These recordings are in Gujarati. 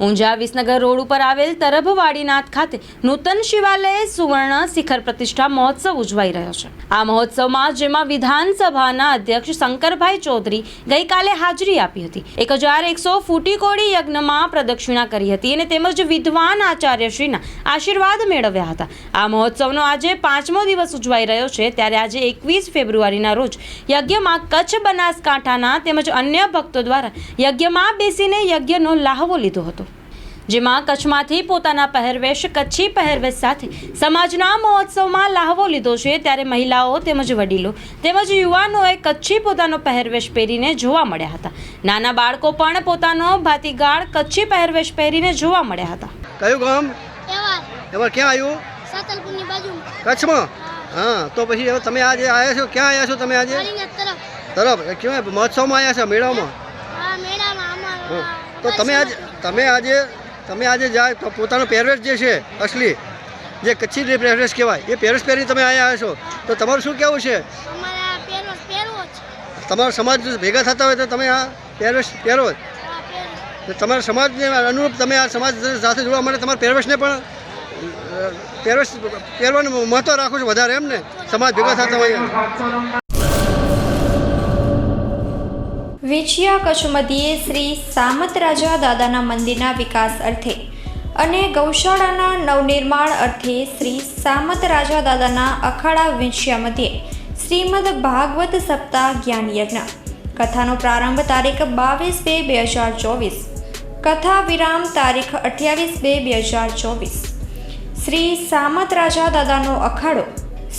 ઊંઝા વિસનગર રોડ ઉપર આવેલ તરભવાડીનાથ ખાતે નૂતન શિવાલય સુવર્ણ શિખર પ્રતિષ્ઠા મહોત્સવ ઉજવાઈ રહ્યો છે. આ મહોત્સવમાં જેમાં વિધાનસભાના અધ્યક્ષ શંકરભાઈ ચૌધરી ગઈકાલે હાજરી આપી હતી. એક હજાર એકસો ફૂટી કોડી યજ્ઞમાં પ્રદક્ષિણા કરી હતી અને તેમજ વિદ્વાન આચાર્યશ્રીના આશીર્વાદ મેળવ્યા હતા. આ મહોત્સવનો આજે પાંચમો દિવસ ઉજવાઈ રહ્યો છે. ત્યારે આજે એકવીસ ફેબ્રુઆરીના રોજ યજ્ઞમાં કચ્છ બનાસકાંઠાના તેમજ અન્ય ભક્તો દ્વારા યજ્ઞમાં બેસીને યજ્ઞનો લાહવો લીધો હતો. જેમાં કચ્છમાંથી પોતાના પહેરવેશ કચ્છી પહેરવેશ સાથે સમાજના મહોત્સવમાં લાહવો લીધો છે. ત્યારે મહિલાઓ તેમજ વડીલો તેમજ યુવાનોએ કચ્છી પોતાનો પહેરવેશ પહેરીને જોવા મળ્યા હતા. નાના બાળકો પણ પોતાનો ભાતીગાળ કચ્છી પહેરવેશ પહેરીને જોવા મળ્યા હતા. કયું ગામ? એવા ક્યાં આવ્યું? સાતલપુરની બાજુ. કચ્છમાં? હા. તો પછી હવે તમે આજે આવ્યા છો? ક્યાં આવ્યા છો તમે આજે? તરફ. કેવાય મહોત્સવમાં આવ્યા છો મેળામાં? તો તમે આજે તમે આજે તમે આજે જાય તો પોતાનો પહેરવેશ જે છે અસલી જે કચ્છી પહેરવેશ કહેવાય એ પહેરવેશ પહેરી તમે અહીંયા આવ્યા છો તો તમારું શું કહેવું છે? તમારો સમાજ ભેગા થતા હોય તો તમે આ પહેરવેશ પહેરો તમારા સમાજને અનુરૂપ તમે આ સમાજ સાથે જોડવા માટે તમારા પહેરવેશને પણ પહેરવેશ પહેરવાનું મહત્ત્વ રાખો છો વધારે એમ ને? સમાજ ભેગા થતા હોય વેચિયા કચ્છમધ્યે શ્રી સામત રાજા દાદાના મંદિરના વિકાસ અર્થે અને ગૌશાળાના નવનિર્માણ અર્થે શ્રી સામત રાજા દાદાના અખાડા વિંછિયા મધ્યે શ્રીમદ ભાગવત સપ્તાહ જ્ઞાન યજ્ઞ. કથાનો પ્રારંભ તારીખ બાવીસ બે બે હજાર ચોવીસ. કથા વિરામ તારીખ અઠ્યાવીસ બે બે હજાર ચોવીસ. શ્રી સામત રાજા દાદાનો અખાડો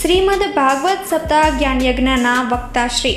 શ્રીમદ ભાગવત સપ્તાહ જ્ઞાન યજ્ઞના વક્તા શ્રી